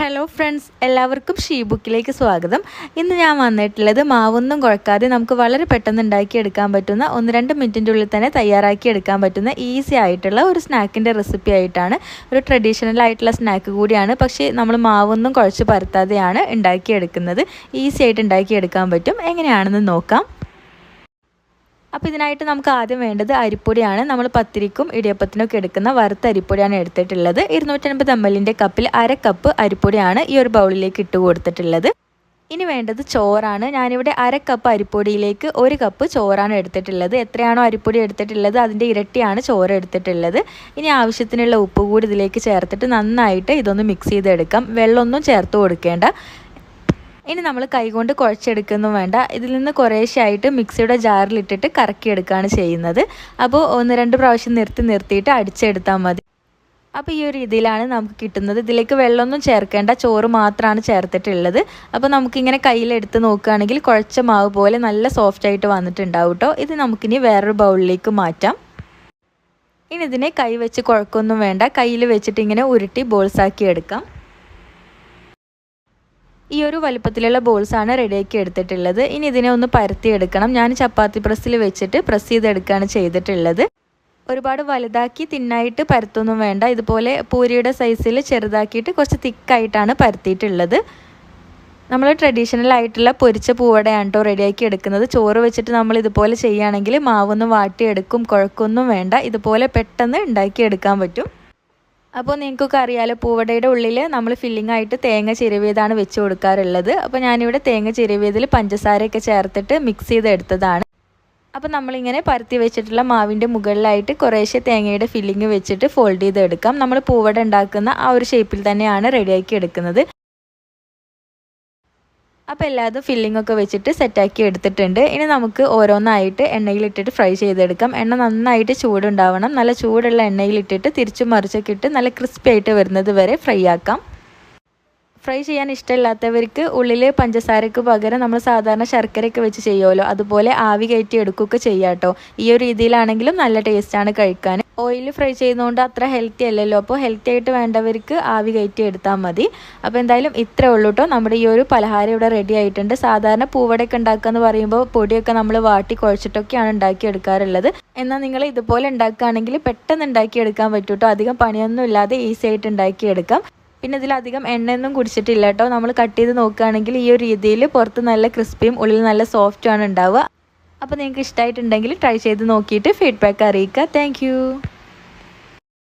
Hello friends എല്ലാവർക്കും she ബുക്കിലേക്ക് സ്വാഗതം. ഇന്ന് ഞാൻ വന്നിട്ടുള്ളത് മാവൊന്നും കുഴക്കാതെ നമുക്ക് വളരെ പെട്ടെന്ന് ഉണ്ടാക്കിയെടുക്കാൻ പറ്റുന്ന ഒന്ന് രണ്ട് മിനിറ്റിന്റെ ഉള്ളിൽ തന്നെ തയ്യാറാക്കി എടുക്കാൻ പറ്റുന്ന ഈസി ആയിട്ടുള്ള ഒരു സ്നാക്കിന്റെ റെസിപ്പി ആയിട്ടാണ് ഒരു ട്രഡീഷണൽ ആയിട്ടുള്ള സ്നാക്ക് കൂടിയാണ്. പക്ഷേ നമ്മൾ മാവൊന്നും കുഴച്ച് പരത്താതെയാണ് ഉണ്ടാക്കിയെടുക്കുന്നത്. ഈസി ആയിട്ട് ഉണ്ടാക്കിയെടുക്കാൻ പറ്റും. എങ്ങനെയാണെന്ന് നോക്കാം. അപ്പോൾ ഇതിനായിട്ട് നമുക്ക് ആദ്യം വേണ്ടത് അരിപ്പൊടിയാണ്. നമ്മൾ പത്തിരിക്കും ഇടിയപ്പത്തിനൊക്കെ എടുക്കുന്ന വറുത്ത അരിപ്പൊടിയാണ് എടുത്തിട്ടുള്ളത്. ഇരുന്നൂറ്റൻപത് എം എല്ലിന്റെ കപ്പിൽ അര കപ്പ് അരിപ്പൊടിയാണ് ഈ ഒരു ബൗളിലേക്ക് ഇട്ട് കൊടുത്തിട്ടുള്ളത്. ഇനി വേണ്ടത് ചോറാണ്. ഞാനിവിടെ അര കപ്പ് അരിപ്പൊടിയിലേക്ക് ഒരു കപ്പ് ചോറാണ് എടുത്തിട്ടുള്ളത്. എത്രയാണോ അരിപ്പൊടി എടുത്തിട്ടുള്ളത് അതിന്റെ ഇരട്ടിയാണ് ചോറ് എടുത്തിട്ടുള്ളത്. ഇനി ആവശ്യത്തിനുള്ള ഉപ്പ് കൂടി ഇതിലേക്ക് ചേർത്തിട്ട് നന്നായിട്ട് ഇതൊന്ന് മിക്സ് ചെയ്തെടുക്കാം. വെള്ളമൊന്നും ചേർത്ത് കൊടുക്കേണ്ട. ഇനി നമ്മൾ കൈകൊണ്ട് കുഴച്ചെടുക്കുന്നു വേണ്ട. ഇതിൽ നിന്ന് കുറേശ്ശായിട്ട് മിക്സിയുടെ ജാറിലിട്ടിട്ട് കറക്കിയെടുക്കുകയാണ് ചെയ്യുന്നത്. അപ്പോൾ ഒന്ന് രണ്ട് പ്രാവശ്യം നിർത്തി നിർത്തിയിട്ട് അടിച്ചെടുത്താൽ മതി. അപ്പോൾ ഈ ഒരു രീതിയിലാണ് നമുക്ക് കിട്ടുന്നത്. ഇതിലേക്ക് വെള്ളമൊന്നും ചേർക്കേണ്ട. ചോറ് മാത്രമാണ് ചേർത്തിട്ടുള്ളത്. അപ്പോൾ നമുക്കിങ്ങനെ കയ്യിലെടുത്ത് നോക്കുകയാണെങ്കിൽ കുഴച്ച മാവ് പോലെ നല്ല സോഫ്റ്റ് ആയിട്ട് വന്നിട്ടുണ്ടാവും കേട്ടോ. ഇത് നമുക്കിനി വേറൊരു ബൗളിലേക്ക് മാറ്റാം. ഇനി ഇതിനെ കൈ വെച്ച് കുഴക്കൊന്നും വേണ്ട. കയ്യിൽ വെച്ചിട്ട് ഇങ്ങനെ ഉരുട്ടി ബോൾസാക്കി എടുക്കാം. ഈ ഒരു വലുപ്പത്തിലുള്ള ബോൾസാണ് റെഡിയാക്കി എടുത്തിട്ടുള്ളത്. ഇനി ഇതിനെ ഒന്ന് പരത്തിയെടുക്കണം ഞാൻ ചപ്പാത്തി പ്രസ്സിൽ വെച്ചിട്ട് പ്രസ് ചെയ്തെടുക്കുകയാണ് ചെയ്തിട്ടുള്ളത്. ഒരുപാട് വലുതാക്കി തിന്നായിട്ട് പരത്തൊന്നും വേണ്ട. ഇതുപോലെ പൂരിയുടെ സൈസിൽ ചെറുതാക്കിയിട്ട് കുറച്ച് തിക്കായിട്ടാണ് പരത്തിയിട്ടുള്ളത്. നമ്മൾ ട്രഡീഷണൽ ആയിട്ടുള്ള പൊരിച്ച പൂവടയാണ് കേട്ടോ റെഡിയാക്കി എടുക്കുന്നത്. ചോറ് വെച്ചിട്ട് നമ്മൾ ഇതുപോലെ ചെയ്യുകയാണെങ്കിൽ മാവൊന്നും വാട്ടിയെടുക്കും കുഴക്കൊന്നും വേണ്ട. ഇതുപോലെ പെട്ടെന്ന് ഉണ്ടാക്കിയെടുക്കാൻ പറ്റും. അപ്പോൾ നിങ്ങൾക്കൊക്കെ അറിയാലോ പൂവടയുടെ ഉള്ളിൽ നമ്മൾ ഫില്ലിംഗ് ആയിട്ട് തേങ്ങ ചിരവിയതാണ് വെച്ച് കൊടുക്കാറുള്ളത്. അപ്പോൾ ഞാനിവിടെ തേങ്ങ ചിരവിയതിൽ പഞ്ചസാരയൊക്കെ ചേർത്തിട്ട് മിക്സ് ചെയ്തെടുത്തതാണ്. അപ്പോൾ നമ്മളിങ്ങനെ പരത്തി വെച്ചിട്ടുള്ള മാവിന്റെ മുകളിലായിട്ട് കുറേശ്ശെ തേങ്ങയുടെ ഫില്ലിങ് വെച്ചിട്ട് ഫോൾഡ് ചെയ്തെടുക്കാം. നമ്മൾ പൂവട ഉണ്ടാക്കുന്ന ആ ഒരു ഷേപ്പിൽ തന്നെയാണ് റെഡിയാക്കി എടുക്കുന്നത്. അപ്പോൾ എല്ലാതും ഫില്ലിംഗ് ഒക്കെ വെച്ചിട്ട് സെറ്റാക്കി എടുത്തിട്ടുണ്ട്. ഇനി നമുക്ക് ഓരോന്നായിട്ട് എണ്ണയിലിട്ടിട്ട് ഫ്രൈ ചെയ്തെടുക്കാം. എണ്ണ നന്നായിട്ട് ചൂടുണ്ടാവണം. നല്ല ചൂടുള്ള എണ്ണയിലിട്ടിട്ട് തിരിച്ചും മറിച്ചൊക്കെ ഇട്ട് നല്ല ക്രിസ്പി ആയിട്ട് വരുന്നത് വരെ ഫ്രൈ ആക്കാം. ഫ്രൈ ചെയ്യാൻ ഇഷ്ടമില്ലാത്തവർക്ക് ഉള്ളിൽ പഞ്ചസാരയ്ക്ക് പകരം നമ്മൾ സാധാരണ ശർക്കരയൊക്കെ വെച്ച് ചെയ്യുമല്ലോ അതുപോലെ ആവി കയറ്റി എടുക്കുകയൊക്കെ ചെയ്യാം കേട്ടോ. ഈ ഒരു രീതിയിലാണെങ്കിലും നല്ല ടേസ്റ്റാണ് കഴിക്കാൻ. ഓയിൽ ഫ്രൈ ചെയ്യുന്നതുകൊണ്ട് അത്ര ഹെൽത്തി അല്ലല്ലോ. അപ്പോൾ ഹെൽത്തി ആയിട്ട് വേണ്ടവർക്ക് ആവി കയറ്റി എടുത്താൽ മതി. അപ്പോൾ എന്തായാലും ഇത്രേ ഉള്ളൂ കേട്ടോ. നമ്മുടെ ഈ ഒരു പലഹാരം ഇവിടെ റെഡി ആയിട്ടുണ്ട്. സാധാരണ പൂവടയൊക്കെ ഉണ്ടാക്കുക എന്ന് പറയുമ്പോൾ പൊടിയൊക്കെ നമ്മൾ വാട്ടി കുഴച്ചിട്ടൊക്കെയാണ് ഉണ്ടാക്കി എടുക്കാറുള്ളത്. എന്നാൽ നിങ്ങൾ ഇതുപോലെ ഉണ്ടാക്കുകയാണെങ്കിൽ പെട്ടെന്ന് ഉണ്ടാക്കിയെടുക്കാൻ പറ്റും അധികം പണിയൊന്നും ഇല്ലാതെ ഈസി ആയിട്ട് ഉണ്ടാക്കിയെടുക്കാം പിന്നെ ഇതിലധികം എണ്ണയൊന്നും കുടിച്ചിട്ടില്ല കേട്ടോ നമ്മൾ കട്ട് ചെയ്ത് നോക്കുകയാണെങ്കിൽ ഈ ഒരു രീതിയിൽ പുറത്ത് നല്ല ക്രിസ്പിയും ഉള്ളിൽ നല്ല സോഫ്റ്റുമാണ് ഉണ്ടാവുക. അപ്പോൾ നിങ്ങൾക്ക് ഇഷ്ടമായിട്ടുണ്ടെങ്കിൽ ട്രൈ ചെയ്ത് നോക്കിയിട്ട് ഫീഡ്ബാക്ക് അറിയിക്കുക. താങ്ക്